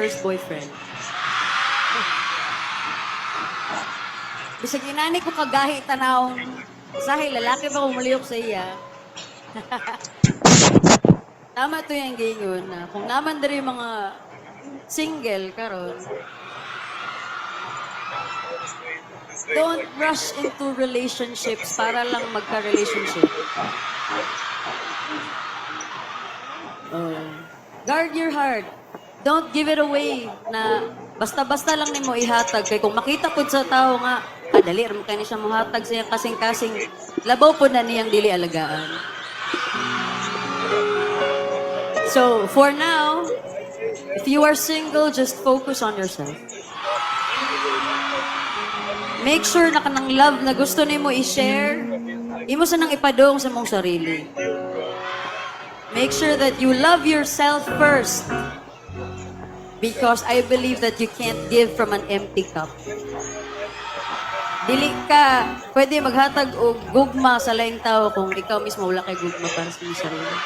first boyfriend. Bisag inani ko kagahi tanawong sahi lalaki ba kung maliyok sa iya. Tama to yung gingon na kung naman diri mga single karon don't rush into relationships para lang magka-relationship. Oh. Guard your heart. Don't give it away na basta-basta lang nimo ihatag kay kung makita pud sa tao nga ah, dali ra kani siya mohatag sa iyang kasing-kasing labaw po na niyang dili alagaan. So, for now, if you are single, just focus on yourself. Make sure na kanang love na gusto nimo i-share, imo sa nang ipadong sa mong sarili. Make sure that you love yourself first. Because I believe that you can't give from an empty cup. Dili ka pwede maghatag og gugma sa laing tao kung ikaw mismo wala kay gugma para sa sarili.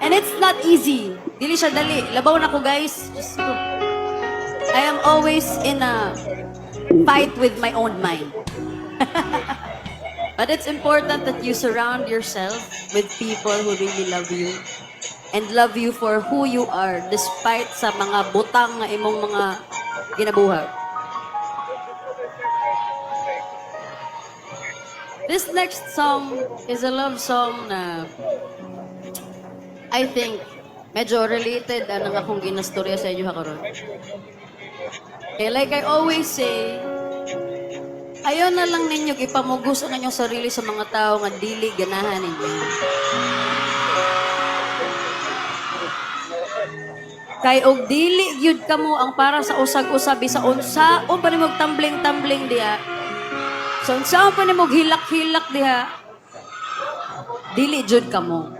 And it's not easy. Dili siya dali. Labaw na ko guys. Diyos ko. I am always in a fight with my own mind. But it's important that you surround yourself with people who really love you and love you for who you are despite sa mga butang nga imong mga ginabuhat. This next song is a love song na I think medyo related ang akong ginastorya sa inyo karon. Eh, like I always say, ayaw na lang ninyo ipamugos ang inyong sarili sa mga tao nga dili ganahan ninyo. Kay og dili gyud kamo ang para sa usag-usab sa unsa o pa nimog tumbling-tumbling diha. Sa unsa pa nimog hilak-hilak diha. Dili jud kamo.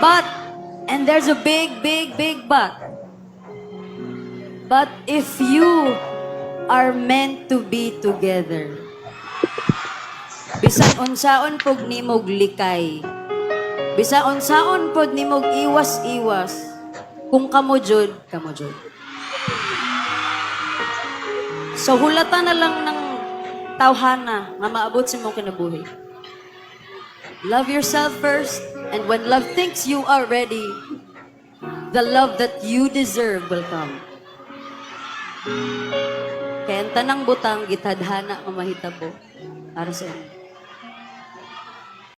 But and there's a big big big but. But if you are meant to be together, bisan unsaon pog nimog likay, bisan unsaon pod nimog iwas-iwas, kung kamo jud, kamo jud. So hulatan na lang ng tawhana nga maabot sa imong kinabuhi. Love yourself first, and when love thinks you are ready, the love that you deserve will come. Kaya ang tanang butang, gitadhana nga mahitabo para sa inyo.